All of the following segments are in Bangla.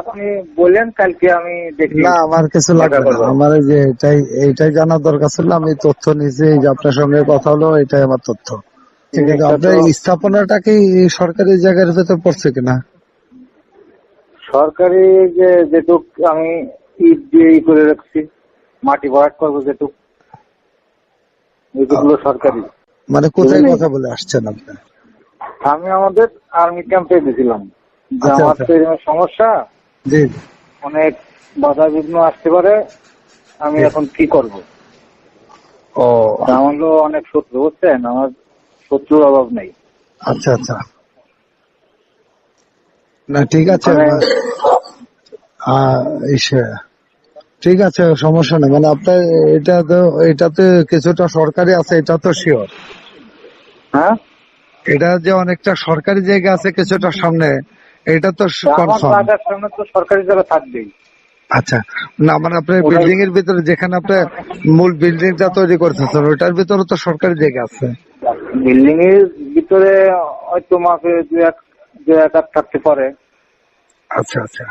আপনি বলেন কালকে আমি দেখি। না আমার কিছু লাগবে না। আমার যে এটাই এইটাই জানার দরকার ছিল আমি তথ্য নিয়েছি এই যে আপনার সঙ্গে কথা হলো এটাই আমার তথ্য। আপনার স্থাপনাটা কি সরকারি জায়গার ভেতর পড়ছে কিনা? সরকারি যে যেটুক আমি ইট দিয়ে করে রাখছি মাটি ভরাট করব যেটুক। এগুলো সরকারি। মানে কোথায় কথা বলে আসছেন আপনি? আমি আমাদের আর্মি ক্যাম্পে গেছিলাম। যে আচ্ছা, আমার আচ্ছা। তো এরকম সমস্যা? জি অনেক বাধা বিঘ্ন আসতে পারে আমি এখন কি করব? ও। আমার তো অনেক শত্রু বুঝছেন? আমার শত্রুর অভাব নেই। আচ্ছা আচ্ছা। না ঠিক আছে মানে- ঠিক আছে সমস্যা নেই। মানে আপনার এটা তো এটা তো কিছুটা সরকারি আছে এটা তো শিওর হ্যাঁ? এটা যে অনেকটা সরকারি জায়গা আছে কিছুটা সামনে এটা তো কনফার্ম তো সরকারি জায়গা থাকবেই। আচ্ছা না মানে আপনার বিল্ডিং এর ভিতরে যেখানে আপনার মূল বিল্ডিংটা তৈরি করতেছেন ওটার ভিতরে তো সরকারি জায়গা আছে। বিল্ডিং এর ভিতরে হয়তো মাপে দু এক দু এক থাকতে পারে। আচ্ছা আচ্ছা।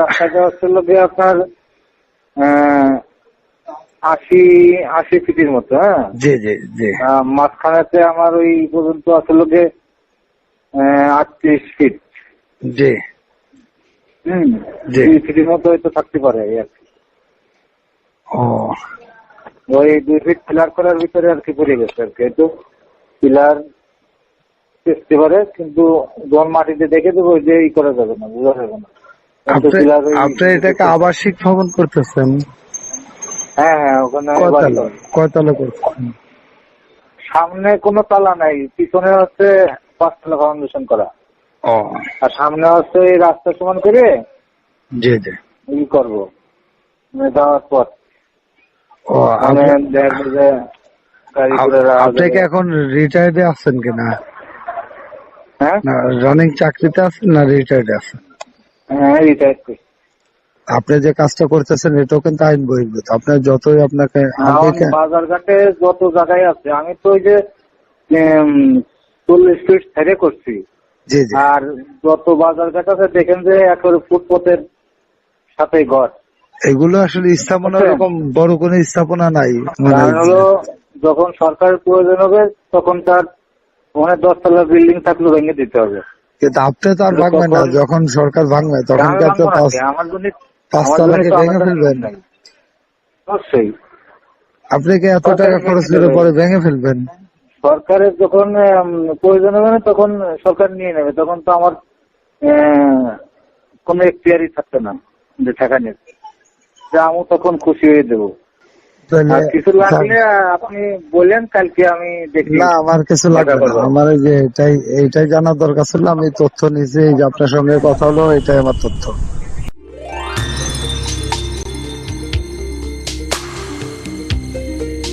রাস্তাটা হচ্ছে আপনার আহ, আশি আশি ফিটের মতো হ্যাঁ? জি জি জি। মাঝখানেতে আমার ওই পর্যন্ত আছে লোকে আটত্রিশ ফিট জি। হম। দুই ফিটের মতো হয়তো থাকতে পারে এই আর কি। ও। ওই দুই ফিট পিলার করার ভিতরে আর কি পড়ে গেছে আর কি। একটু পিলার চেষ্টা পারে কিন্তু যখন মাটিতে দেখে দেবো যে ই করা যাবে না বোঝা যাবে না। আপনি এটাকে আবাসিক ভবন করতেছেন। হ্যাঁ হ্যাঁ ওখানে কয়তলা কয়তলা করতেছেন সামনে কোনো তালা নাই পিছনে হচ্ছে পাঁচতলা ফাউন্ডেশন করা। ও। আর সামনে হচ্ছে এই রাস্তা সমান করে জি জি। ই করব। মানে যাওয়ার পর। ও মানে আপনি- কি এখন রিটায়ার্ডে আছেন কিনা হ্যাঁ? না রানিং চাকরিতে আছেন না রিটায়ার্ডে আছেন? হ্যাঁ রিটায়ার করছি আপনি যে কাজটা করতেছেন এটাও কিন্তু আইন বহির্ভূত। আপনার যতই আপনাকে এখন বাজার ঘাটে যত জায়গায় আছে আমি তো ওই যে চল্লিশ ফিট ছেড়ে করছি। আর যত বাজার ঘাট আছে দেখেন যে একেবারে ফুটপথের সাথে ঘর। এগুলো আসলে স্থাপনা এরকম বড় কোনো স্থাপনা নাই কারণ হলো যখন সরকারের প্রয়োজন হবে তখন তার ওখানে দশতলা বিল্ডিং থাকলে ভেঙে দিতে হবে। কিন্তু আপনি তো আর ভাঙবেন না যখন সরকার ভাঙবে তখন? আমার জন্য পাঁচতলাকে ভেঙে ফেলবেন? অবশ্যই। আপনি কি এত টাকা খরচ করে পরে ভেঙে ফেলবেন? সরকারের যখন প্রয়োজন হবে না তখন সরকার নিয়ে নেবে। তখন তো আমার কোনো এখতিয়ারই থাকবে না যে টাকা নেবে। যে আমি তখন খুশি হয়ে দেবো। আর কিছু লাগলে আপনি বলেন কালকে আমি দেখি না আমার কিছু লাগবে না। আমার যে এটাই এইটাই জানার দরকার ছিল। আমি তথ্য নিয়েছি আপনার সঙ্গে কথা হলো এটাই আমার তথ্য।